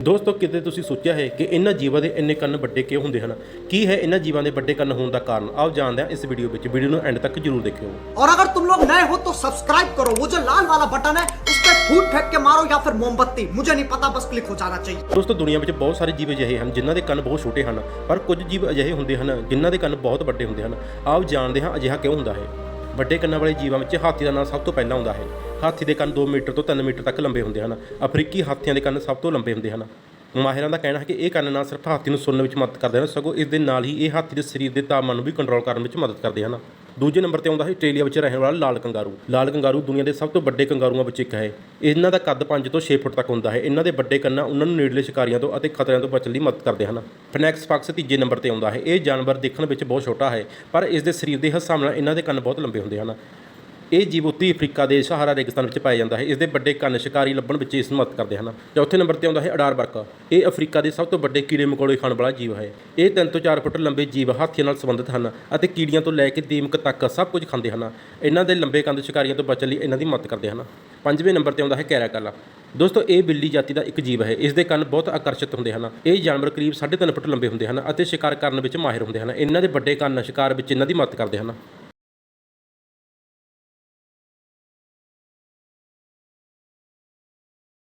ਦੋਸਤੋ ਕਿਤੇ ਤੁਸੀਂ ਸੋਚਿਆ ਹੈ ਕਿ ਇਹਨਾਂ ਜੀਵਾਂ ਦੇ ਇੰਨੇ ਕੰਨ ਵੱਡੇ ਕਿਉਂ ਹੁੰਦੇ ਹਨ ਕੀ ਹੈ ਇਹਨਾਂ ਜੀਵਾਂ ਦੇ ਵੱਡੇ ਕੰਨ ਹੋਣ ਦਾ ਕਾਰਨ ਆਓ ਜਾਣਦੇ ਹਾਂ ਇਸ ਵੀਡੀਓ ਵਿੱਚ ਵੀਡੀਓ ਨੂੰ ਐਂਡ ਤੱਕ ਜਰੂਰ ਦੇਖਿਓ और अगर तुम लोग नए हो तो सब्सक्राइब करो वो जो लाल वाला बटन है उस पर फूट फेंक के मारो या फिर मोमबत्ती मुझे नहीं पता बस क्लिक हो जाना चाहिए ਦੋਸਤੋ ਦੁਨੀਆ ਵਿੱਚ ਬਹੁਤ ਸਾਰੇ ਜੀਵ ਅਜਿਹੇ ਹਨ ਜਿਨ੍ਹਾਂ ਦੇ ਕੰਨ ਬਹੁਤ ਛੋਟੇ ਹਨ ਪਰ ਕੁਝ ਜੀਵ ਅਜਿਹੇ ਹੁੰਦੇ ਹਨ ਜਿਨ੍ਹਾਂ ਦੇ ਕੰਨ ਬਹੁਤ ਵੱਡੇ ਹੁੰਦੇ ਹਨ ਆਓ ਜਾਣਦੇ ਹਾਂ ਅਜਿਹਾ ਕਿਉਂ ਹੁੰਦਾ ਹੈ ਵੱਡੇ ਕੰਨਾਂ ਵਾਲੇ ਜੀਵਾਂ ਵਿੱਚ ਹਾਥੀ ਦਾ ਨਾਂ ਸਭ ਤੋਂ ਪਹਿਲਾਂ ਆਉਂਦਾ ਹੈ ਹਾਥੀ ਦੇ ਕੰਨ 2 ਮੀਟਰ ਤੋਂ 3 ਮੀਟਰ ਤੱਕ ਲੰਬੇ ਹੁੰਦੇ ਹਨ। ਅਫਰੀਕੀ ਹਾਥੀਆਂ ਦੇ ਕੰਨ ਸਭ ਤੋਂ ਲੰਬੇ ਹੁੰਦੇ ਹਨ। ਮਾਹਿਰਾਂ ਦਾ ਕਹਿਣਾ ਹੈ ਕਿ ਇਹ ਕੰਨ ਨਾ ਸਿਰਫ ਹਾਥੀ ਨੂੰ ਸੁਣਨ ਵਿੱਚ ਮਦਦ ਕਰਦੇ ਹਨ, ਸਗੋਂ ਇਸ ਦੇ ਨਾਲ ਹੀ ਇਹ ਹਾਥੀ ਦੇ ਸਰੀਰ ਦੇ ਤਾਪਮਾਨ ਨੂੰ ਵੀ ਕੰਟਰੋਲ ਕਰਨ ਵਿੱਚ ਮਦਦ ਕਰਦੇ ਹਨ। ਦੂਜੇ ਨੰਬਰ ਤੇ ਆਉਂਦਾ ਹੈ, ਆਸਟ੍ਰੇਲੀਆ ਵਿੱਚ ਰਹਿਣ ਵਾਲਾ ਲਾਲ ਕੰਗਾਰੂ। ਲਾਲ ਕੰਗਾਰੂ ਦੁਨੀਆ ਦੇ ਸਭ ਤੋਂ ਵੱਡੇ ਕੰਗਾਰੂਆਂ ਵਿੱਚ ਇੱਕ ਹੈ। ਇਹਨਾਂ ਦਾ ਕੱਦ 5 ਤੋਂ 6 ਫੁੱਟ ਤੱਕ ਹੁੰਦਾ ਹੈ। ਇਹਨਾਂ ਦੇ ਵੱਡੇ ਕੰਨ ਉਹਨਾਂ ਨੂੰ ਨੇੜਲੇ ਸ਼ਿਕਾਰੀਆਂ ਤੋਂ ਅਤੇ ਖਤਰਿਆਂ ਤੋਂ ਬਚਣ ਲਈ ਮਦਦ ਕਰਦੇ ਹਨ। ਫਨੈਕਸ ਫਾਕਸ ਤੀਜੇ ਨੰਬਰ ਤੇ ਆਉਂਦਾ ਹੈ। ਇਹ ਜਾਨਵਰ ਦੇਖਣ ਵਿੱਚ ਬਹੁਤ ਛੋਟਾ ਹੈ, ਪਰ ਇਸ ਦੇ ਸਰੀਰ ਦੇ ਹਿਸਾਬ ਨਾਲ ਇਹਨਾਂ ਦੇ ਕੰਨ ਬਹੁਤ ਲੰਬੇ ਹੁੰਦੇ ਹਨ। ਇਹ ਜੀਵ ਉੱਤਰੀ ਅਫਰੀਕਾ ਦੇ ਸਹਾਰਾ ਰੇਗਿਸਤਾਨ ਵਿੱਚ ਪਾਇਆ ਜਾਂਦਾ ਹੈ। ਇਸ ਦੇ ਵੱਡੇ ਕੰਨ ਸ਼ਿਕਾਰੀ ਲੱਭਣ ਵਿੱਚ ਇਸ ਨੂੰ ਮਦਦ ਕਰਦੇ ਹਨ। ਚੌਥੇ ਨੰਬਰ ਤੇ ਆਉਂਦਾ ਹੈ ਅਡਾਰ ਬਰਕਾ ਇਹ ਅਫਰੀਕਾ ਦੇ ਸਭ ਤੋਂ ਵੱਡੇ ਕੀੜੇ ਮਕੌੜੇ ਖਾਣ ਵਾਲਾ ਜੀਵ ਹੈ। ਇਹ 3 ਤੋਂ 4 ਫੁੱਟ ਲੰਬੇ ਜੀਵ ਹਾਥੀਆਂ ਨਾਲ ਸੰਬੰਧਿਤ ਹਨ ਅਤੇ ਕੀੜੀਆਂ ਤੋਂ ਲੈ ਕੇ ਦੀਮਕ ਤੱਕ ਸਭ ਕੁਝ ਖਾਂਦੇ ਹਨ। ਇਹਨਾਂ ਦੇ ਲੰਬੇ ਕੰਨ ਸ਼ਿਕਾਰੀਆਂ ਤੋਂ ਬਚਣ ਲਈ ਇਹਨਾਂ ਦੀ ਮਦਦ ਕਰਦੇ ਹਨ। ਪੰਜਵੇਂ ਨੰਬਰ ਤੇ ਆਉਂਦਾ ਹੈ ਕੈਰਾਕਲ ਦੋਸਤੋ, ਇਹ ਬਿੱਲੀ ਜਾਤੀ ਦਾ ਇੱਕ ਜੀਵ ਹੈ। ਇਸ ਦੇ ਕੰਨ ਬਹੁਤ ਆਕਰਸ਼ਿਤ ਹੁੰਦੇ ਹਨ। ਇਹ ਜਾਨਵਰ ਕਰੀਬ 3.5 ਫੁੱਟ ਲੰਬੇ ਹੁੰਦੇ ਹਨ ਅਤੇ ਸ਼ਿਕਾਰ ਕਰਨ ਵਿੱਚ ਮਾਹਿਰ ਹੁੰਦੇ ਹਨ। ਇਹਨਾਂ ਦੇ ਵੱਡੇ ਕੰਨ ਸ਼ਿਕਾਰ ਵਿੱਚ ਇਹਨਾਂ ਦੀ ਮਦਦ ਕਰਦੇ ਹਨ।